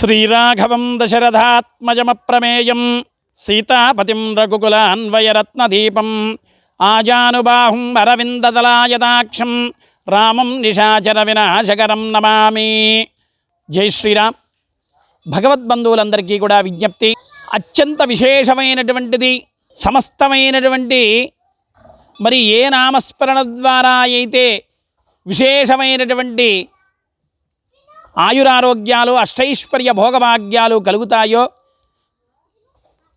శ్రీరాఘవం దశరథాత్మజమప్రమేయం సీతాపతిం రఘుకులాన్వయరత్నదీపం ఆజానుబాహుం అరవిందదలాయదాక్షం రామం నిశాచర వినాశకరం నమామి. జై శ్రీరామ్. భగవద్బంధువులందరికీ కూడా విజ్ఞప్తి అత్యంత విశేషమైనటువంటిది సమస్తమైనటువంటి మరి ఏ నామస్మరణ ద్వారా అయితే విశేషమైనటువంటి ఆయురారోగ్యాలు అష్టైశ్వర్య భోగభాగ్యాలు కలుగుతాయో?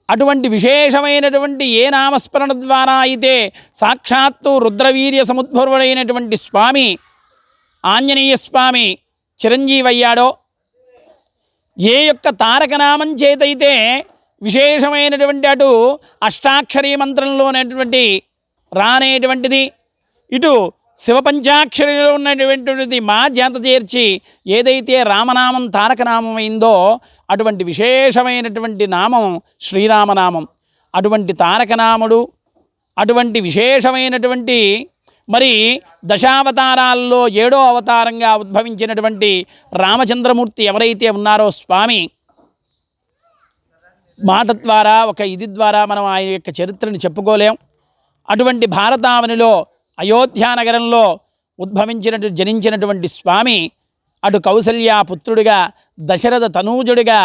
అటువంటి విశేషమైనటువంటి ఏ నామస్మరణ ద్వారా అయితే సాక్షాత్తు రుద్రవీర్య సముద్భవుడైనటువంటి స్వామి ఆంజనేయ స్వామి చిరంజీవయ్యాడో? ఏ యొక్క తారకనామం చేతైతే విశేషమైనటువంటి అటు అష్టాక్షరీ మంత్రంలోనేటువంటి రానేటువంటిది ఇటు శివపంచాక్షరిలో ఉన్నటువంటిది మా జాత చేర్చి ఏదైతే రామనామం తారకనామం అయిందో అటువంటి విశేషమైనటువంటి నామం శ్రీరామనామం. అటువంటి తారకనాముడు అటువంటి విశేషమైనటువంటి మరి దశావతారాల్లో ఏడో అవతారంగా ఉద్భవించినటువంటి రామచంద్రమూర్తి ఎవరైతే ఉన్నారో స్వామి మాట ద్వారా ఒక ఇది ద్వారా మనం ఆయన యొక్క చరిత్రను చెప్పుకోలేం. అటువంటి భారతావనిలో అయోధ్యానగరంలో నగరంలో ఉద్భవించినటు జనించినటువంటి స్వామి అటు కౌసల్య పుత్రుడిగా దశరథ తనూజుడిగా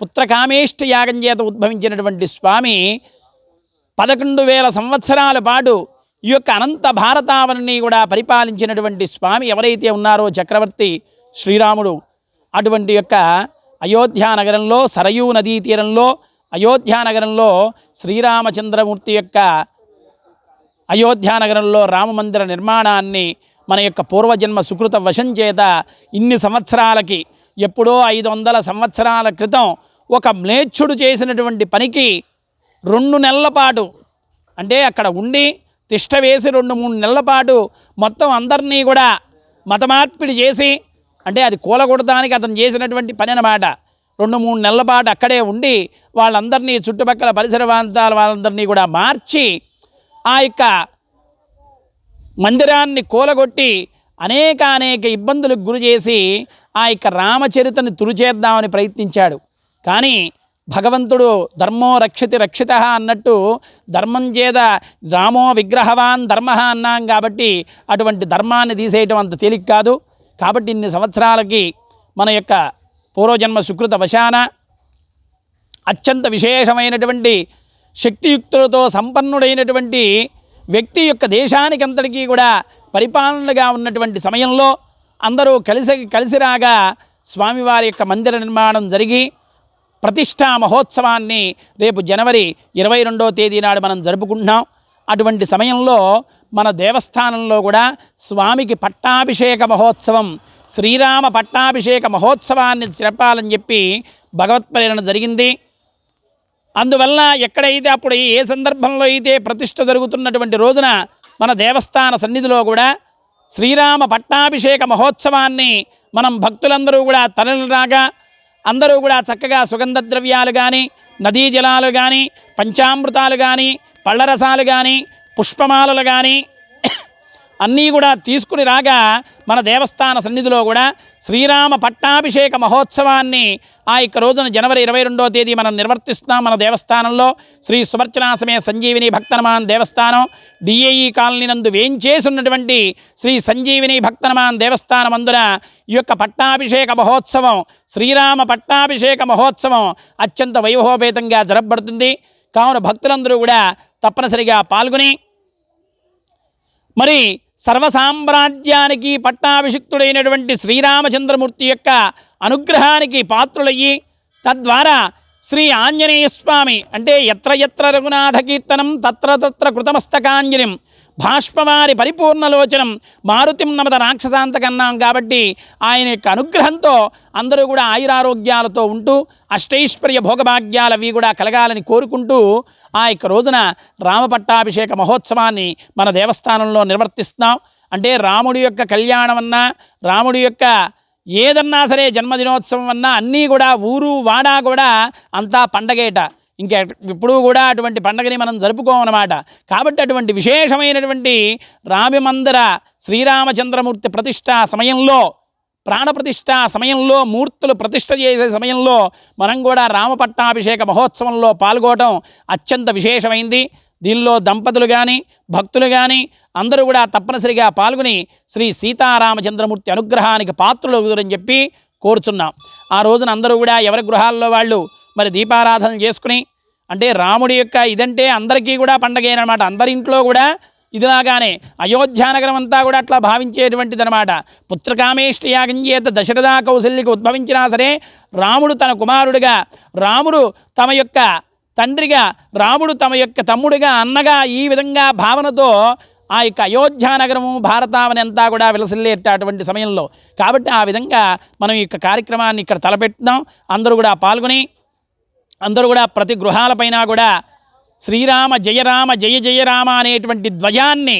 పుత్రకామేష్టి యాగం చేత ఉద్భవించినటువంటి స్వామి పదకొండు వేల సంవత్సరాల పాటు ఈ యొక్క అనంత భారతావరణి కూడా పరిపాలించినటువంటి స్వామి ఎవరైతే ఉన్నారో చక్రవర్తి శ్రీరాముడు. అటువంటి యొక్క అయోధ్యా నగరంలో సరయూ నదీ తీరంలో అయోధ్యా నగరంలో శ్రీరామచంద్రమూర్తి యొక్క అయోధ్యానగరంలో రామమందిర నిర్మాణాన్ని మన యొక్క పూర్వజన్మ సుకృత వశం చేత ఇన్ని సంవత్సరాలకి ఎప్పుడో ఐదు వందల సంవత్సరాల క్రితం ఒక మ్లేచ్చుడు చేసినటువంటి పనికి రెండు నెలల పాటు అంటే అక్కడ ఉండి తిష్ట వేసి రెండు మూడు నెలల పాటు మొత్తం అందరినీ కూడా మతమార్పిడి చేసి అంటే అది కూలగొడటానికి అతను చేసినటువంటి పని అనమాట రెండు మూడు నెలల పాటు అక్కడే ఉండి వాళ్ళందరినీ చుట్టుపక్కల పరిసర ప్రాంతాల వాళ్ళందరినీ కూడా మార్చి ఆ యొక్క మందిరాన్ని కూలగొట్టి అనేక అనేక ఇబ్బందులకు గురి చేసి ఆ యొక్క రామచరితను తురిచేద్దామని ప్రయత్నించాడు. కానీ భగవంతుడు ధర్మో రక్షతి రక్షిత అన్నట్టు ధర్మం చేత రామో విగ్రహవాన్ ధర్మ అన్నాం కాబట్టి అటువంటి ధర్మాన్ని తీసేయటం అంత తేలిక కాదు. కాబట్టి ఇన్ని సంవత్సరాలకి మన యొక్క పూర్వజన్మ సుకృత వశాన అత్యంత విశేషమైనటువంటి శక్తియుక్తులతో సంపన్నుడైనటువంటి వ్యక్తి యొక్క దేశానికి అంతటికీ కూడా పరిపాలనగా ఉన్నటువంటి సమయంలో అందరూ కలిసి కలిసిరాగా స్వామివారి యొక్క మందిర నిర్మాణం జరిగి ప్రతిష్టా మహోత్సవాన్ని రేపు జనవరి ఇరవై రెండో తేదీ నాడు మనం జరుపుకుంటున్నాం. అటువంటి సమయంలో మన దేవస్థానంలో కూడా స్వామికి పట్టాభిషేక మహోత్సవం శ్రీరామ పట్టాభిషేక మహోత్సవాన్ని జరపాలని చెప్పి భగవత్ప్రేరణ జరిగింది. అందువలన ఎక్కడైతే అప్పుడు ఏ సందర్భంలో అయితే ప్రతిష్ట జరుగుతున్నటువంటి రోజున మన దేవస్థాన సన్నిధిలో కూడా శ్రీరామ పట్టాభిషేక మహోత్సవాన్ని మనం భక్తులందరూ కూడా తరలిరాగా అందరూ కూడా చక్కగా సుగంధ ద్రవ్యాలు కానీ నదీ జలాలు కానీ పంచామృతాలు కానీ పళ్ళరసాలు కానీ పుష్పమాలలు కానీ అన్నీ కూడా తీసుకుని రాగా మన దేవస్థాన సన్నిధిలో కూడా శ్రీరామ పట్టాభిషేక మహోత్సవాన్ని ఆ యొక్క రోజున జనవరి ఇరవై రెండో తేదీ మనం నిర్వర్తిస్తున్నాం మన దేవస్థానంలో. శ్రీ సువర్చనాసమే సంజీవిని భక్తనమాన్ దేవస్థానం డిఏఈ కాలనీ నందు వేంచేసున్నటువంటి శ్రీ సంజీవిని భక్తనమాన్ దేవస్థానం అందున ఈ యొక్క పట్టాభిషేక మహోత్సవం శ్రీరామ పట్టాభిషేక మహోత్సవం అత్యంత వైభవపేతంగా జరపబడుతుంది. కావున భక్తులందరూ కూడా తప్పనిసరిగా పాల్గొని మరి సర్వసామ్రాజ్యానికి పట్టాభిషిక్తుడైనటువంటి శ్రీరామచంద్రమూర్తి యొక్క అనుగ్రహానికి పాత్రులయ్యి తద్వారా శ్రీ ఆంజనేయస్వామి అంటే ఎత్ర ఎత్ర రఘునాథ కీర్తనం తత్ర తత్ర కృతమస్తకాంజలిం భాష్పవారి పరిపూర్ణలోచనం మారుతిం నమద రాక్షసాంతకన్నాం కాబట్టి ఆయన యొక్క అనుగ్రహంతో అందరూ కూడా ఆయురారోగ్యాలతో ఉంటూ అష్టైశ్వర్య భోగభాగ్యాలు అవి కూడా కలగాలని కోరుకుంటూ ఆ యొక్క రోజున రామపట్టాభిషేక మహోత్సవాన్ని మన దేవస్థానంలో నిర్వర్తిస్తున్నాం. అంటే రాముడి యొక్క కళ్యాణం అన్నా రాముడి యొక్క ఏదన్నా సరే జన్మదినోత్సవం అన్నా అన్నీ కూడా ఊరు వాడా కూడా అంతా పండగేట. ఇంకా ఇప్పుడు కూడా అటువంటి పండగని మనం జరుపుకోమన్నమాట కాబట్టి అటువంటి విశేషమైనటువంటి రామమందిర శ్రీరామచంద్రమూర్తి ప్రతిష్ట సమయంలో ప్రాణప్రతిష్ఠ సమయంలో మూర్తులు ప్రతిష్ఠ చేసే సమయంలో మనం కూడా రామపట్టాభిషేక మహోత్సవంలో పాల్గొనడం అత్యంత విశేషమైంది. దీనిలో దంపతులు కానీ భక్తులు కానీ అందరూ కూడా తప్పనిసరిగా పాల్గొని శ్రీ సీతారామచంద్రమూర్తి అనుగ్రహానికి పాత్రలు అవుతారని చెప్పి కోరుచున్నాం. ఆ రోజున అందరూ కూడా ఎవరి గృహాల్లో వాళ్ళు మరి దీపారాధన చేసుకుని అంటే రాముడి యొక్క ఇదంటే అందరికీ కూడా పండగేనమాట అందరి ఇంట్లో కూడా ఇదిలాగానే అయోధ్యానగరం అంతా కూడా అట్లా భావించేటువంటిది అనమాట పుత్రకామేష్టి యాగం చేత దశరథా కౌశల్యకు ఉద్భవించినా సరే రాముడు తన కుమారుడిగా రాముడు తమ యొక్క తండ్రిగా రాముడు తమ యొక్క తమ్ముడిగా అన్నగా ఈ విధంగా భావనతో ఆ యొక్క అయోధ్యానగరము భారతావని అంతా కూడా విలసిల్లేటటువంటి సమయంలో. కాబట్టి ఆ విధంగా మనం ఈ యొక్క కార్యక్రమాన్ని ఇక్కడ తలపెట్టుదాం అందరూ కూడా పాల్గొని అందరూ కూడా ప్రతి గృహాలపైన కూడా శ్రీరామ జయరామ జయ జయరామ అనేటువంటి ధ్వజాన్ని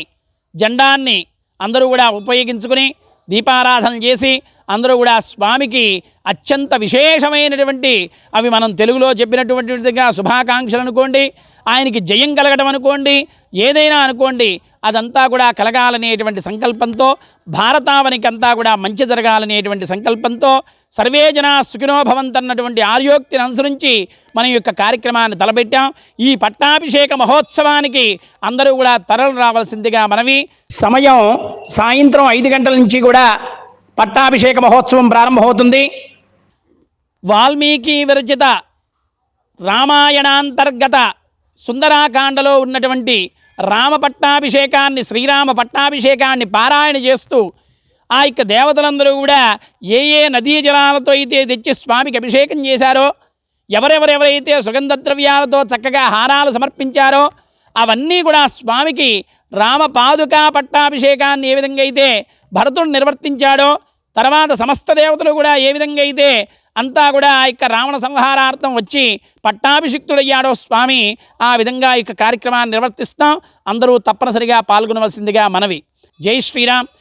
జెండాన్ని అందరూ కూడా ఉపయోగించుకుని దీపారాధన చేసి అందరూ కూడా స్వామికి అత్యంత విశేషమైనటువంటి అవి మనం తెలుగులో చెప్పినటువంటి విధంగా శుభాకాంక్షలు అనుకోండి ఆయనకి జయం కలగడం అనుకోండి ఏదైనా అనుకోండి అదంతా కూడా కలగాలనేటువంటి సంకల్పంతో భారతావనికంతా కూడా మంచి జరగాలనేటువంటి సంకల్పంతో సర్వే జనా సుఖినో భవంతన్నటువంటి ఆర్యోక్తిని అనుసరించి మన యొక్క కార్యక్రమాన్ని తలపెట్టాం. ఈ పట్టాభిషేక మహోత్సవానికి అందరూ కూడా తరలు రావాల్సిందిగా మనవి. సమయం సాయంత్రం ఐదు గంటల నుంచి కూడా పట్టాభిషేక మహోత్సవం ప్రారంభమవుతుంది. వాల్మీకి విరచిత రామాయణాంతర్గత సుందరాకాండలో ఉన్నటువంటి రామ పట్టాభిషేకాన్ని శ్రీరామ పట్టాభిషేకాన్ని పారాయణ చేస్తూ ఆ యొక్క దేవతలందరూ కూడా ఏ ఏ నదీ జలాలతో అయితే తెచ్చి స్వామికి అభిషేకం చేశారో ఎవరెవరెవరైతే సుగంధ ద్రవ్యాలతో చక్కగా హారాలు సమర్పించారో అవన్నీ కూడా స్వామికి రామపాదుకా పట్టాభిషేకాన్ని ఏ విధంగా అయితే భరతుడు నిర్వర్తించాడో తర్వాత సమస్త దేవతలు కూడా ఏ విధంగా అయితే అంతా కూడా ఆ యొక్క రావణ సంహారార్థం వచ్చి పట్టాభిషిక్తుడయ్యాడో స్వామి ఆ విధంగా ఈ యొక్క కార్యక్రమాన్ని నిర్వర్తిస్తాం. అందరూ తప్పనిసరిగా పాల్గొనవలసిందిగా మనవి. జై శ్రీరామ్.